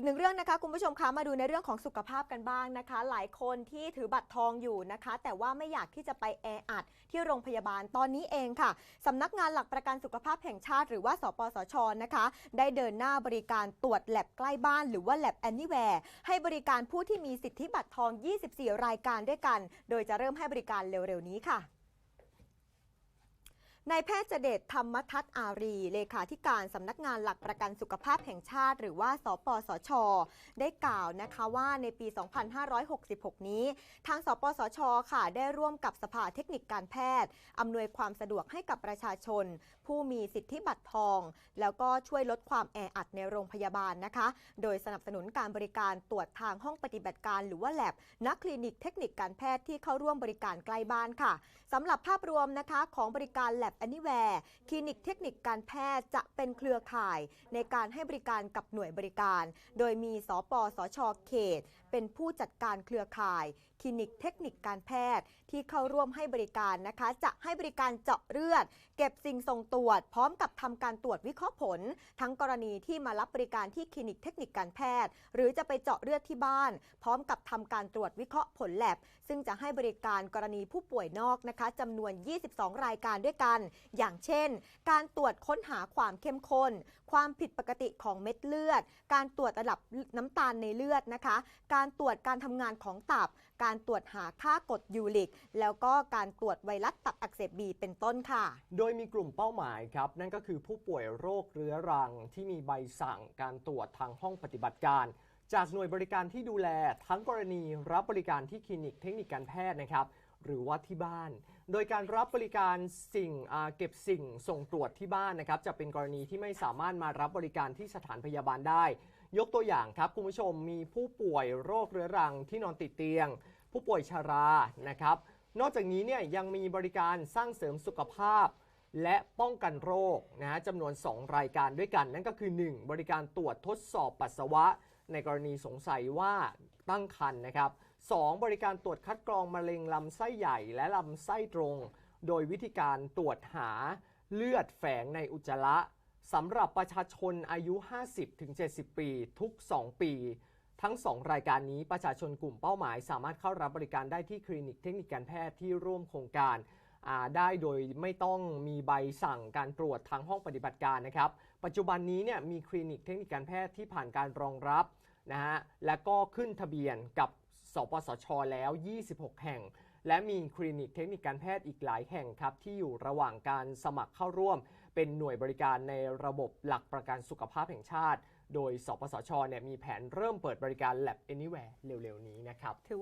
อีกหนึ่งเรื่องนะคะคุณผู้ชมคะมาดูในเรื่องของสุขภาพกันบ้างนะคะ หลายคนที่ถือบัตรทองอยู่นะคะ แต่ว่าไม่อยากที่จะไปแออัดที่โรงพยาบาลตอนนี้เองค่ะสำนักงานหลักประกันสุขภาพแห่งชาติ หรือว่าสปสชนะคะ ได้เดินหน้าบริการตรวจแลบใกล้บ้าน หรือว่าแลบแอนนิแวร์ให้บริการผู้ที่มีสิทธิบัตรทอง 24 รายการด้วยกัน โดยจะเริ่มให้บริการเร็วๆนี้ค่ะ นายแพทย์เจเดชธรรมทัศน์อารี เลขาธิการสำนักงานหลักประกันสุขภาพแห่งชาติ หรือว่า สปสช ได้กล่าวนะคะว่าในปี 2566 นี้ ทาง สปสช ค่ะ ได้ร่วมกับสภาเทคนิคการแพทย์ อำนวยความสะดวกให้กับประชาชน ผู้มีสิทธิบัตรทอง แล้วก็ช่วยลดความแออัดในโรงพยาบาลนะคะ โดยสนับสนุนการบริการตรวจทางห้องปฏิบัติการ หรือว่าแลบนักคลินิกเทคนิคการแพทย์ที่เข้าร่วมบริการใกล้บ้านค่ะสำหรับภาพรวมนะคะของบริการแลบ Anywhere คลินิกเทคนิคการแพทย์จะเป็นเครือข่ายในการให้บริการกับหน่วยบริการ โดยมีสปสชเขตเป็นผู้จัดการเครือข่าย คลินิกเทคนิคการแพทย์ ที่เข้าร่วมให้บริการนะคะ จะให้บริการเจาะเลือด เก็บสิ่งส่งตรวจ พร้อมกับทำการตรวจวิเคราะห์ผล ทั้งกรณีที่มารับบริการที่คลินิกเทคนิคการแพทย์ หรือจะไปเจาะเลือดที่บ้าน พร้อมกับทำการตรวจวิเคราะห์ผลแลบซึ่งจะให้บริการกรณีผู้ป่วยนอกนะคะจำนวน 22 รายการด้วยกัน อย่างเช่น การตรวจค้นหาความเข้มข้น ความผิดปกติของเม็ดเลือด การตรวจระดับน้ำตาลในเลือดนะคะ การการตรวจการทำงานของตับ การตรวจหาค่ากรดยูริก แล้วก็การตรวจไวรัสตับอักเสบบีเป็นต้นค่ะ โดยมีกลุ่มเป้าหมายครับ นั่นก็คือผู้ป่วยโรคเรื้อรังที่มีใบสั่งการตรวจทางห้องปฏิบัติการ จากหน่วยบริการที่ดูแลทั้งกรณีรับบริการที่คลินิกเทคนิคการแพทย์นะครับหรือว่าที่บ้าน โดยการรับบริการสิ่งเก็บสิ่งส่งตรวจที่บ้านนะครับ จะเป็นกรณีที่ไม่สามารถมารับบริการที่สถานพยาบาลได้ ยกตัวอย่างครับคุณผู้ชมมีผู้ป่วยโรคเรื้อรังที่นอนติดเตียง ผู้ป่วยชรานะครับ นอกจากนี้เนี่ยยังมีบริการสร้างเสริมสุขภาพ และป้องกันโรคนะฮะจำนวน 2 รายการด้วยกัน นั่นก็คือ 1. บริการตรวจทดสอบปัสสาวะ ในกรณีสงสัยว่าตั้งครรภ์นะครับ 2. บริการตรวจคัดกรองมะเร็งลำไส้ใหญ่และลำไส้ตรง โดยวิธีการตรวจหาเลือดแฝงในอุจจาระ สำหรับประชาชนอายุ 50-70 ปี ทุก 2 ปี ทั้ง 2 รายการนี้ประชาชนกลุ่มเป้าหมาย สามารถเข้ารับบริการได้ที่คลินิกเทคนิคการแพทย์ที่ร่วมโครงการได้โดยไม่ต้องมีใบสั่งการตรวจทางห้องปฏิบัติการนะครับ ปัจจุบันนี้เนี่ยมีคลินิกเทคนิคการแพทย์ที่ผ่านการรองรับนะฮะและก็ขึ้นทะเบียนกับสปสชแล้ว 26 แห่ง และมีคลินิกเทคนิคการแพทย์อีกหลายแห่งครับ ที่อยู่ระหว่างการสมัครเข้าร่วม เป็นหน่วยบริการในระบบหลักประกันสุขภาพแห่งชาติ โดยสปสชเนี่ยมีแผนเริ่มเปิดบริการ Lab Anywhere เร็วๆ นี้นะครับ